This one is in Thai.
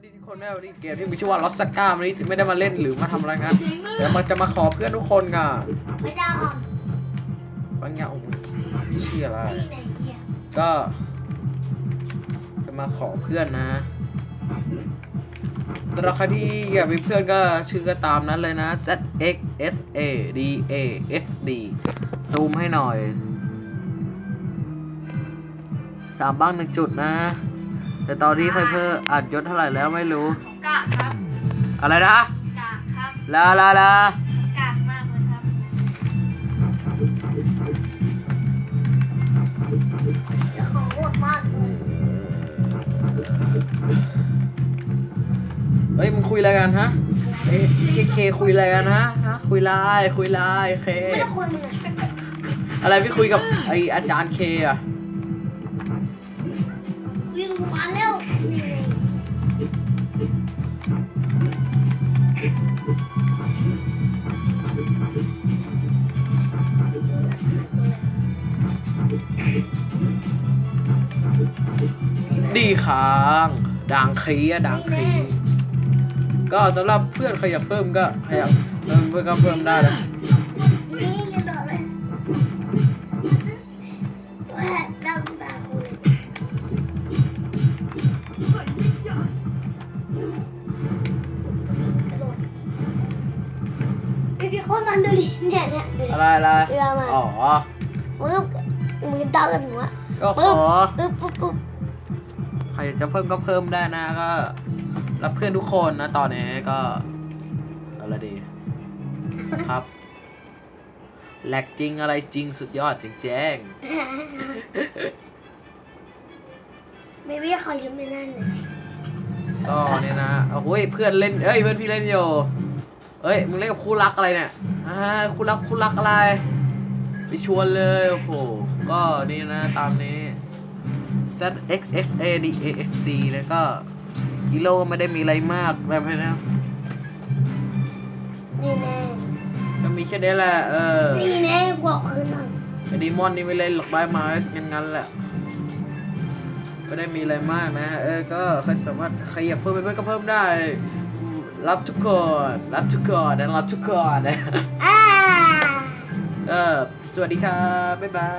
วัสดีทุกคนแม่วันนี้เกมที่มีชื่อว่าลอสก้าวันนี้ไม่ได้มาเล่นหรือมาทำอะไรนะแต่มันจะมาขอเพื่อนทุกคนกันไม่ได้อ่อนบางอย่างโอ้โหเชื่ออะไรที่ไหนเนี่ยก็ จะมาขอเพื่อนนะสำหรับใครที่อยากมีเพื่อนก็ชื่อก็ตามนั้นเลยนะ Z X S A D A S D ซูมให้หน่อยสามบ้างหนึ่งจุดนะ แต่ตอนนี้ใครเพิ่มอัดยศเท่าไหร่แล้วไม่รู้กากครับอะไรนะกากครับลาลาลากากมากเลยครับเจ้าของโหดมากเลยเฮ้ยมึงคุยอะไรกันฮะเอ้ยเคเคคุยอะไรกันฮะฮะคุยไลน์คุยไลน์เค ไม่ได้คุยมันอะอะไรพี่คุยกับไออาจารย์เคอะ วิ่งมาเร็วนี่ไงดีค้างด่างคีอะด่างคีก็สำหรับเพื่อนใครอยากเพิ่มก็พยายามเพิ่มเพื่อนก็เพิ่มได้นะ นมันดูดิเนี่ยเนี่ยดูดิอะไรอะไรเรือมาอ๋อปึ๊บมือดังกันหัวก็ขปึ๊บอปึ๊บปึ๊บปึ๊บใครอยากจะเพิ่มก็เพิ่มได้นะก็ รับเพื่อนทุกคนนะ ตอนนี้ก็อะไรดีครับแหลกจริงอะไรจริงสุดยอดจริงแจ้งเบบี้เขายังไม่นั่นเลยก็เนี่ยนะโอ้ยเพื่อนเล่นเอ้ยเพื่อนพี่เล่นอยู่ เอ้ย มึงเล่นกับคู่รักอะไรเนี่ยอ่าคู่รักคู่รักอะไรไปชวนเลยโอ้โหก็นี่นะตามนี้ Z X X A D A S D แล้วก็กิโลไม่ได้มีอะไรมากแบบนี้นะนี่แน่ก็มีแค่นี้แหละเออนี่แน่กว่าคืนนั่งไอ้ดีมอนนี่ไม่เล่นหรอกได้มางั้นงั้นๆแหละไม่ได้มีอะไรมากนะ เออ ก็ใครสามารถใครอยากเพิ่มไปเพิ่มก็เพิ่มได้ รับทุกคน รับทุกคนนะรับทุกคนนะอ่า เออ สวัสดีครับ บ๊ายบาย